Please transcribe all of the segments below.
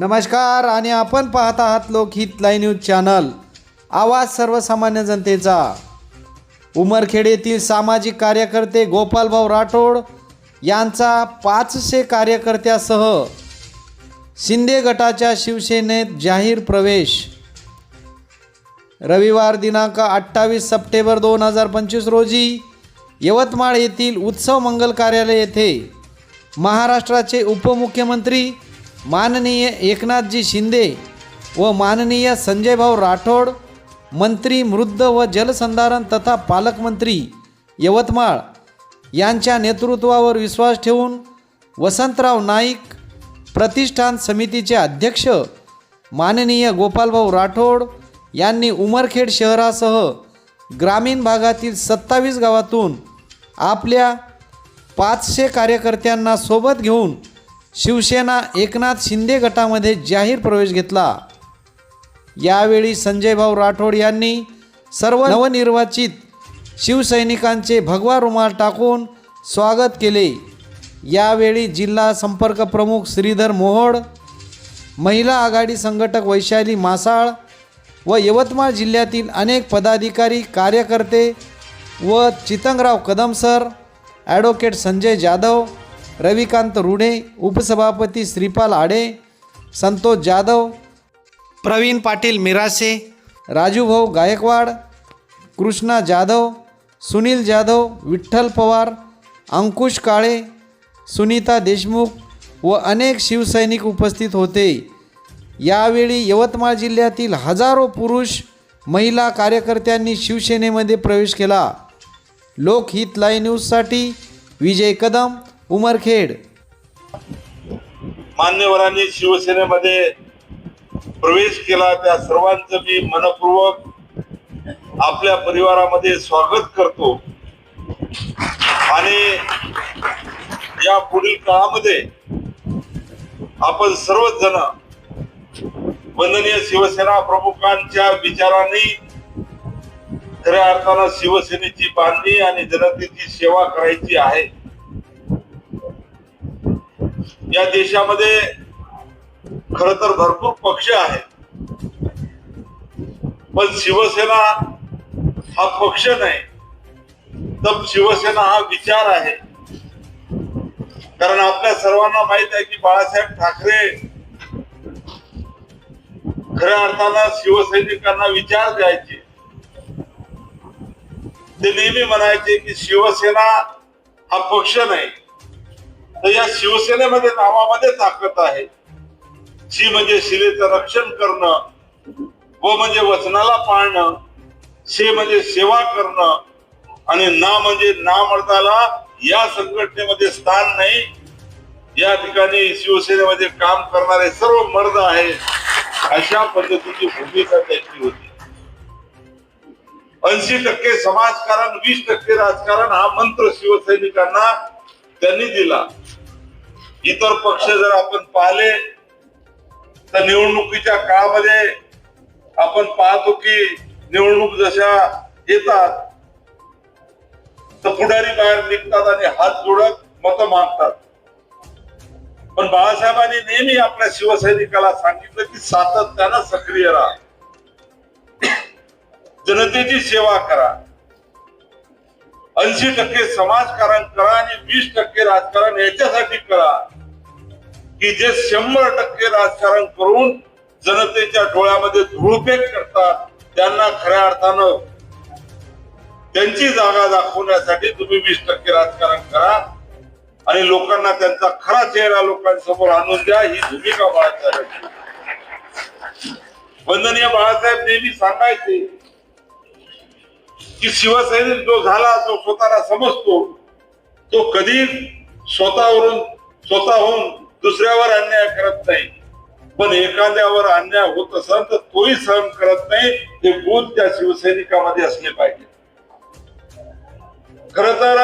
नमस्कार आणि आपण पाहत आहात लोकहित लाईव्ह न्यूज चॅनल. आवाज सर्वसामान्य जनतेचा. उमरखेड येथील सामाजिक कार्यकर्ते गोपालभाऊ राठोड यांचा पाचशे कार्यकर्त्यासह शिंदे गटाच्या शिवसेनेत जाहीर प्रवेश. रविवार दिनांक अठ्ठावीस सप्टेंबर दोन हजार पंचवीस रोजी यवतमाळ येथील उत्सव मंगल कार्यालय येथे महाराष्ट्राचे उपमुख्यमंत्री माननीय एकनाथजी शिंदे व माननीय संजयभाऊ राठोड मंत्री मृद व जलसंधारण तथा पालकमंत्री यवतमाळ यांच्या नेतृत्वावर विश्वास ठेवून वसंतराव नाईक प्रतिष्ठान समितीचे अध्यक्ष माननीय गोपालभाऊ राठोड यांनी उमरखेड शहरासह ग्रामीण भागातील सत्तावीस गावातून आपल्या पाचशे कार्यकर्त्यांना सोबत घेऊन शिवसेना एकनाथ शिंदे गटामध्ये जाहीर प्रवेश घेतला. यावेळी संजयभाऊ राठोड यांनी सर्व नवनिर्वाचित शिवसैनिकांचे भगवा रुमाल टाकून स्वागत केले. यावेळी जिल्हा संपर्क प्रमुख श्रीधर मोहोड महिला आघाडी संघटक वैशाली मासाळ व यवतमाळ जिल्ह्यातील अनेक पदाधिकारी कार्यकर्ते व चितंगराव कदम सर ॲडव्होकेट संजय जाधव रविकांत रुणे उपसभापती श्रीपाल आडे संतोष जाधव प्रवीण पाटील मिरासे राजूभाऊ गायकवाड कृष्णा जाधव सुनील जाधव विठ्ठल पवार अंकुश काळे सुनीता देशमुख व अनेक शिवसैनिक उपस्थित होते. यावेळी यवतमाळ जिल्ह्यातील हजारो पुरुष महिला कार्यकर्त्यांनी शिवसेनेमध्ये प्रवेश केला. लोकहित लाईव्ह न्यूजसाठी विजय कदम उमरखेड मान्यवरांनी शिवसेनेमध्ये प्रवेश केला. त्या सर्वांचं मी मनपूर्वक आपल्या परिवारामध्ये स्वागत करतो. आणि या पुढील काळामध्ये आपण सर्वच जण वंदनीय शिवसेना प्रमुखांच्या विचारांनी खऱ्या अर्थानं शिवसेनेची बांधणी आणि जनतेची सेवा करायची आहे. या देशामध्ये खर तर भरपूर पक्ष आहेत. पण शिवसेना हा पक्ष नाही. तर शिवसेना हा विचार आहे. कारण आपल्या सर्वांना माहीत आहे की बाळासाहेब ठाकरे खऱ्या अर्थानं शिवसैनिकांना विचार द्यायचे. ते नेहमी म्हणायचे की शिवसेना हा पक्ष नाही. तर या शिवसेनेमध्ये नावामध्ये ताकद आहे. शी म्हणजे शिलेचं रक्षण करणं व म्हणजे वचनाला पाळणं से म्हणजे सेवा करणं आणि ना म्हणजे ना मर्दाला या संघटनेमध्ये स्थान नाही. या ठिकाणी शिवसेनेमध्ये काम करणारे सर्व मर्द आहेत अशा पद्धतीची भूमिका त्याची होती. ऐंशी टक्के समाजकारण वीस टक्के राजकारण हा मंत्र शिवसैनिकांना त्यांनी दिला. इतर पक्ष जर आपण पाहिले तर निवडणुकीच्या काळामध्ये आपण पाहतो की निवडणूक जशा येतात तर पुढारी बाहेर निघतात आणि हात जोडत मत मागतात. पण बाळासाहेबांनी नेहमी आपल्या शिवसैनिकाला सांगितलं की सातत्यानं सक्रिय राहा. जनतेची सेवा करा. ऐंशी टक्के समाजकारण करा आणि वीस टक्के राजकारण याच्यासाठी करा. की जे शंभर टक्के राजकारण करून जनतेच्या डोळ्यामध्ये धुळफेक करतात त्यांना खऱ्या अर्थानं त्यांची जागा दाखवण्यासाठी तुम्ही वीस टक्के राजकारण करा आणि लोकांना त्यांचा खरा चेहरा लोकांसमोर आणून द्या ही भूमिका बाळासाहेब वंदनीय बाळासाहेब नेहमी सांगायचे की शिवसैनिक जो झाला तो स्वतःला समजतो तो कधी स्वतःवरून स्वतःहून दुसऱ्यावर अन्याय करत नाही. पण एखाद्यावर अन्याय होत असेल तर तोही सहन करत नाही. ते गुण त्या शिवसैनिकामध्ये असले पाहिजे. खर तर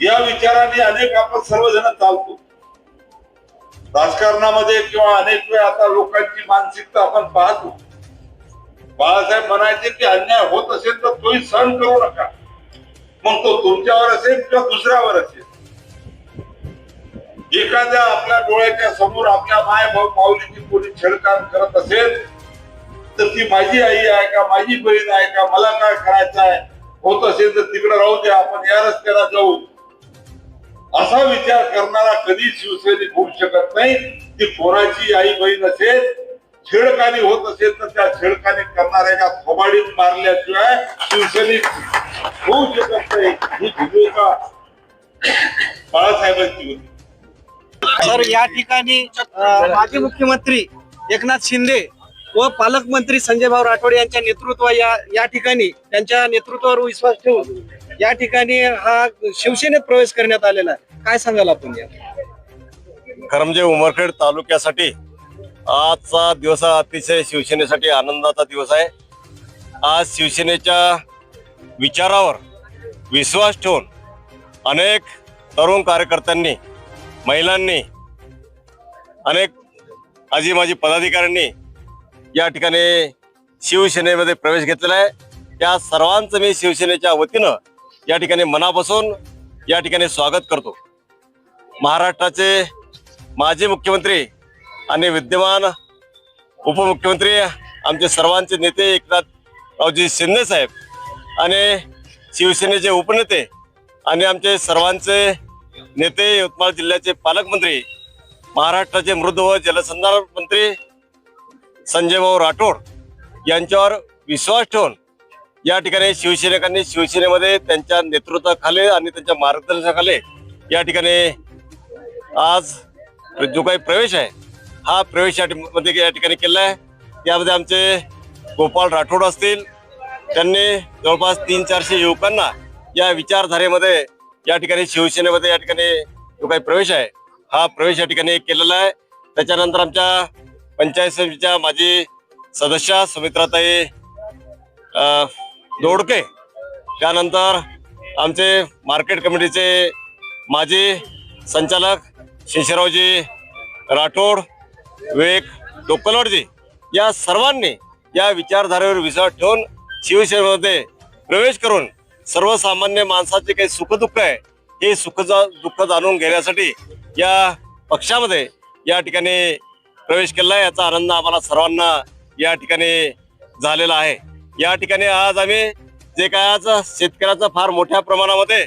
या विचाराने अनेक आपण सर्वजण चालतो. राजकारणामध्ये किंवा अनेक वेळा आता लोकांची मानसिकता आपण पाहतो. बाळासाहेब म्हणायचे की अन्याय होत असेल तर तोही सहन करू नका. मग तो तुमच्यावर असेल किंवा दुसऱ्यावर असेल? एखाद्या आपल्या डोळ्याच्या समोर आपल्या माय भाऊ माऊलीची कोणी छेडकाम करत असेल तर ती माझी आई आहे का माझी बहीण आहे का मला काय करायचं आहे? होत असेल तर तिकडे राहू द्या आपण या रस्त्याला जाऊ. असा विचार करणारा कधी शिवसैनिक होऊ शकत नाही. ती कोणाची आई बहीण असेल छेडखानी होत असेल तर त्या छेडखानी करणाऱ्याच्या थोबाडीत मारल्याशिवाय शिवसैनिक होऊ शकत नाही. ही भूमिका बाळासाहेबांची होती. तर या ठिकाणी माजी मुख्यमंत्री एकनाथ शिंदे व पालकमंत्री संजय भाऊ राठोड यांच्या नेतृत्व या या ठिकाणी त्यांच्या नेतृत्वावर विश्वास ठेवून या ठिकाणी हा शिवसेनेत प्रवेश करण्यात आलेला आहे. काय सांगाल आपण या करमजे उमरखेड तालुक्यासाठी आजचा दिवस हा अतिशय शिवसेनेसाठी आनंदाचा दिवस आहे. आज शिवसेनेच्या विचारावर विश्वास ठेवून अनेक तरुण कार्यकर्त्यांनी महिलांनी अनेक आजी माजी पदाधिकाऱ्यांनी या ठिकाणी शिवसेनेमध्ये प्रवेश घेतलेला आहे. त्या सर्वांचं मी शिवसेनेच्या वतीनं या ठिकाणी मनापासून या ठिकाणी स्वागत करतो. महाराष्ट्राचे माजी मुख्यमंत्री आणि विद्यमान उपमुख्यमंत्री आमचे सर्वांचे नेते एकनाथरावजी शिंदे साहेब आणि शिवसेनेचे उपनेते आणि आमचे सर्वांचे नेते यवतमाळ जिल्ह्याचे पालकमंत्री महाराष्ट्राचे मृद व जलसंधारण मंत्री संजय भाऊ राठोड यांच्यावर विश्वास ठेवून या ठिकाणी शिवसैनिकांनी शिवसेनेमध्ये त्यांच्या नेतृत्वाखाली आणि त्यांच्या मार्गदर्शनाखाली या ठिकाणी आज जो काही प्रवेश आहे हा प्रवेश या मध्ये या ठिकाणी केला आहे यामध्ये आमचे गोपाळ राठोड असतील. त्यांनी जवळपास तीन चारशे युवकांना या विचारधारेमध्ये या ठिकाणी शिवसेनेमध्ये या ठिकाणी जो काही प्रवेश आहे हा प्रवेश या ठिकाणी केलेला आहे. त्याच्यानंतर आमच्या पंचायत समितीच्या माजी सदस्या सुमित्राताई दोडके त्यानंतर आमचे मार्केट कमिटीचे माजी संचालक शेषरावजी राठोड विवेक डोकलवाडजी या सर्वांनी या विचारधारेवर विश्वास ठेवून शिवसेनेमध्ये प्रवेश करून सर्वसामान्य माणसाचे काही सुखदुःख आहे हे सुख दुःख जाणून घेण्यासाठी या पक्षामध्ये या ठिकाणी प्रवेश केला आहे. याचा आनंद आम्हाला सर्वांना या ठिकाणी झालेला आहे. या ठिकाणी आज आम्ही जे काय आज शेतकऱ्याचं फार मोठ्या प्रमाणामध्ये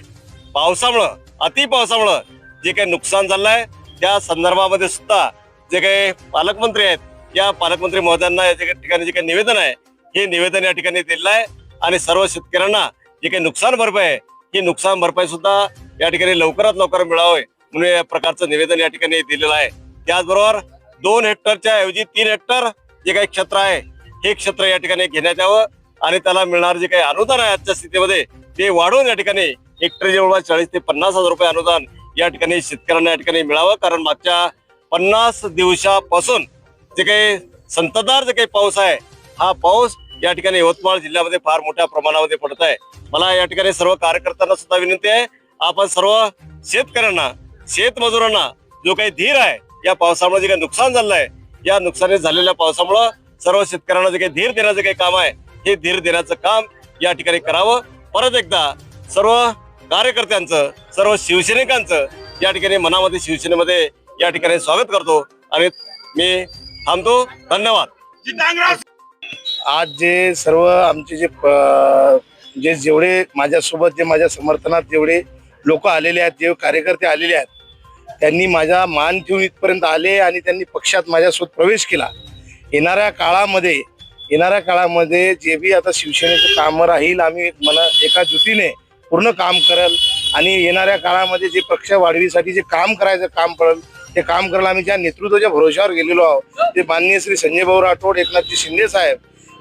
पावसामुळं अति पावसामुळं जे काही नुकसान झालं आहे त्या संदर्भामध्ये सुद्धा जे काही पालकमंत्री आहेत या पालकमंत्री महोदयांना या ठिकाणी जे काही निवेदन आहे हे निवेदन या ठिकाणी दिलेलं आहे. आणि सर्व शेतकऱ्यांना जे काही नुकसान भरपाई आहे ही नुकसान भरपाई सुद्धा या ठिकाणी लवकरात लवकर मिळावे म्हणून या प्रकारचं निवेदन या ठिकाणी दिलेलं आहे. त्याचबरोबर दोन हेक्टरच्या ऐवजी तीन हेक्टर जे काही क्षेत्र आहे हे क्षेत्र या ठिकाणी घेण्यात यावं आणि त्याला मिळणार जे काही अनुदान आहे आजच्या स्थितीमध्ये ते वाढवून या ठिकाणी हेक्टर जवळपास चाळीस ते पन्नास हजार रुपये अनुदान या ठिकाणी शेतकऱ्यांना या ठिकाणी मिळावं. कारण मागच्या पन्नास दिवसापासून जे काही संततधार जे काही पाऊस आहे हा पाऊस या ठिकाणी यवतमाळ जिल्ह्यामध्ये फार मोठ्या प्रमाणामध्ये पडत आहे. मला या ठिकाणी सर्व कार्यकर्त्यांना सुद्धा विनंती आहे आपण सर्व शेतकऱ्यांना शेतमजुरांना जो काही धीर आहे या पावसामुळे जे काही नुकसान झालं आहे या नुकसानी झालेल्या पावसामुळं सर्व शेतकऱ्यांना जे काही धीर देण्याचं काही काम आहे हे धीर देण्याचं काम या ठिकाणी करावं. परत एकदा सर्व कार्यकर्त्यांचं सर्व शिवसैनिकांचं या ठिकाणी मनामध्ये शिवसेनेमध्ये या ठिकाणी स्वागत करतो आणि मी थांबतो. धन्यवाद. आज जे सर्व आमचे जे जे जेवढे माझ्यासोबत जे माझ्या समर्थनात जेवढे लोक आलेले आहेत जे कार्यकर्ते आलेले आहेत त्यांनी माझा मान ठेवून इथपर्यंत आले आणि त्यांनी पक्षात माझ्यासोबत प्रवेश केला. येणाऱ्या काळामध्ये येणाऱ्या काळामध्ये जे बी आता शिवसेनेचं काम राहील आम्ही मला एका जुटीने पूर्ण काम करल आणि येणाऱ्या काळामध्ये जे पक्ष वाढवीसाठी जे काम करायचं काम पडेल ते काम करायला आम्ही ज्या नेतृत्वाच्या भरोश्यावर गेलेलो आहोत ते माननीय श्री संजय भाऊ राठोड एकनाथजी शिंदे साहेब.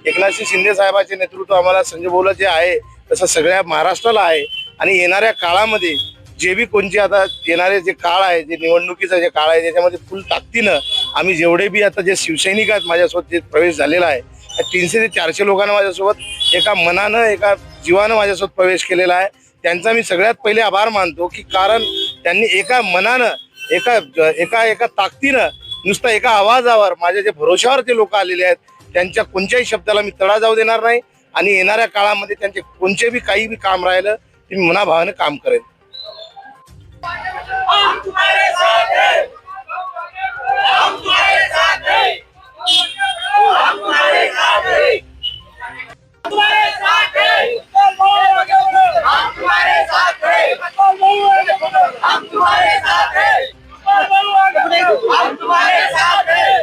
एकनाथजी शिंदे साहेबाचे नेतृत्व आम्हाला संजय भाऊला जे आहे तसं सगळ्या महाराष्ट्राला आहे. आणि येणाऱ्या काळामध्ये जे बी कोणचे आता येणारे जे काळ आहे जे निवडणुकीचा जे काळ आहे त्याच्यामध्ये फुल ताकदीनं आम्ही जेवढे बी आता जे शिवसैनिक आहेत माझ्यासोबत जे प्रवेश झालेला आहे त्या तीनशे ते चारशे लोकांना माझ्यासोबत एका मनानं एका जीवानं माझ्यासोबत प्रवेश केलेला आहे. त्यांचा मी सगळ्यात पहिले आभार मानतो की कारण त्यांनी एका मनानं एका एका एका ताकदीनं नुसतं एका आवाजावर माझ्या जे भरोशावर जे लोक आलेले आहेत त्यांच्या कोणत्याही शब्दाला मी तडा जाऊ देणार नाही. आणि येणाऱ्या काळामध्ये त्यांचे कोणते बी काही बी काम राहिलं ते मी मनाभावाने काम करेन.